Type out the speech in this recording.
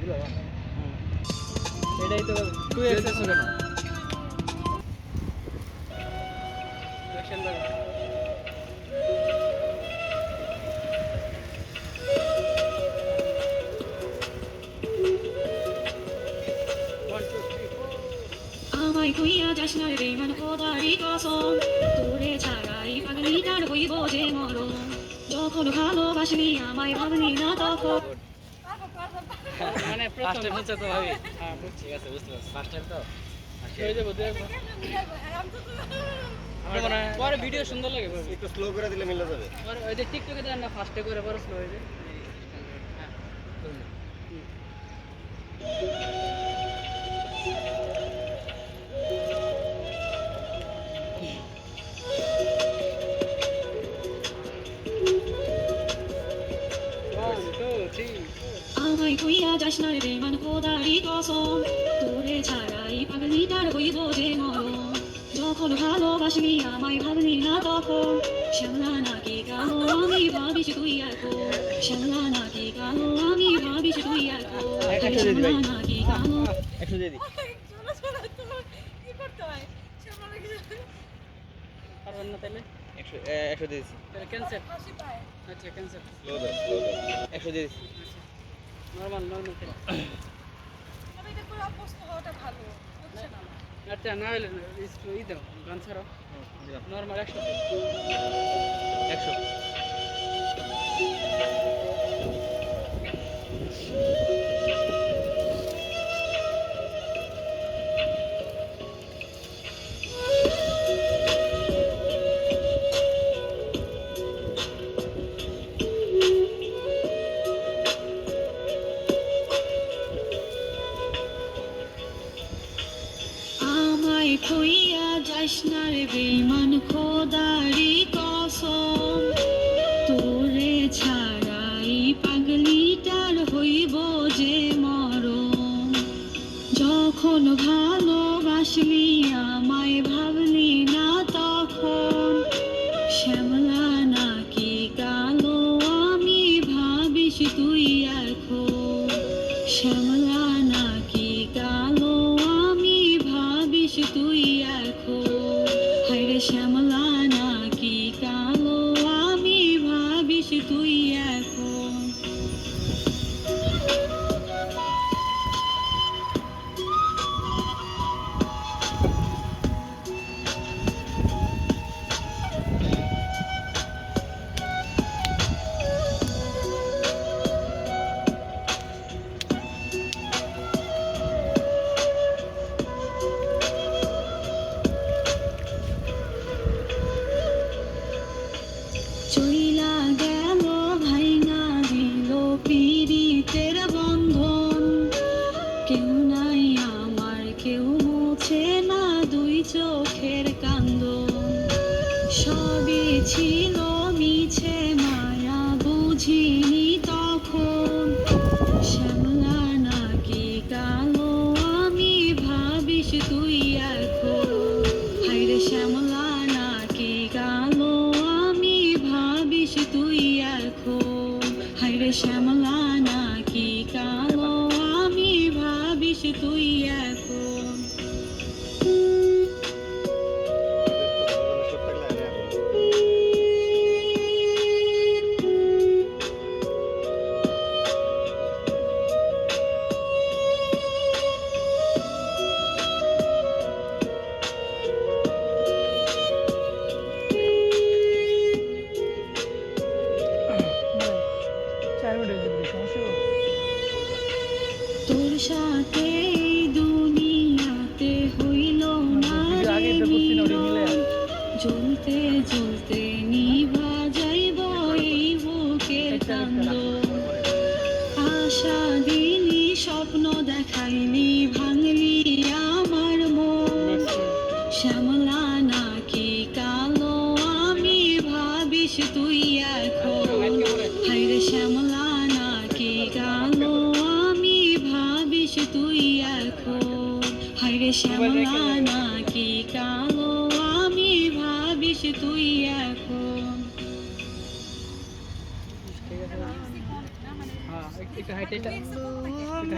এগুলো হুম। এটাই তো টু তুই এক্স হইতেছো কেন অ্যাকশন লাগা ওয়ান টু থ্রি আমায় খুইয়া যাস না রে বেমান খোদারি কসম তোরে ছাড়াই পাগলিটার হইব যে মরণ যখন ভালোবাসলি আমায় ভাবলি না তখন মানে ফার্স্ট টাইম হচ্ছে তো ভাবি। হ্যাঁ। ঠিক আছে বুঝতে পারছি। ফার্স্ট টাইম তো? হয়ে যাব। মনে হয় পরে ভিডিও সুন্দর লাগে একটু স্লো করে দিলে মিলে যাবে। পরে ওই যে টিকটকে দেন না ফার্স্টে করে পরে স্লো হয়ে যায়। আমায় খুইয়া যাস না রে বেমান খোদারি কসম তোরে ছাড়াই পাগলিটার হইব যে মরণ যখন ভালোবাসলি আমায় ভাবলি না তখন শ্যামলা নাকি কালো আমি ভাবিস তুই এখন শ্যামলা নাকি কালো আমি ভাবিস তুই এখন শ্যামলা নাকি কালো একটু দিয়ে দিই পারবেন না তাহলে একশো এ, একশো দিয়ে দিচ্ছি তাহলে ক্যান্সেল আচ্ছা দাও একশো দিয়ে দিচ্ছি নর্মাল নর্মাল আচ্ছা না হলে ই দাও গান ছাড়াও। নর্মাল একশো। একশো। খুইয়া যাস না রে বেমান খোদারি কসম। তোরে ছাড়াই পাগলিটার হইব যে মরণ। যখন ভালোবাসলি আমায়, ভাবলি না তখন। শ্যামলা নাকি কালো, আমি ভাবিস তুই এখন। শ্যামলা তুই এখন? আমার কেউ মুছে না দুই চোখের কান্দ সবই ছিল মিছে মায়া বুঝিনি এই দুনিয়াতে হইল না রে মিলন। জ্বলতে জ্বলতে নিভা যাইব এই বুকের কান্দ আশা দিলি স্বপ্ন দেখাইলি ভাঙলি ঠিক আছে হ্যাঁ একটু হাইটে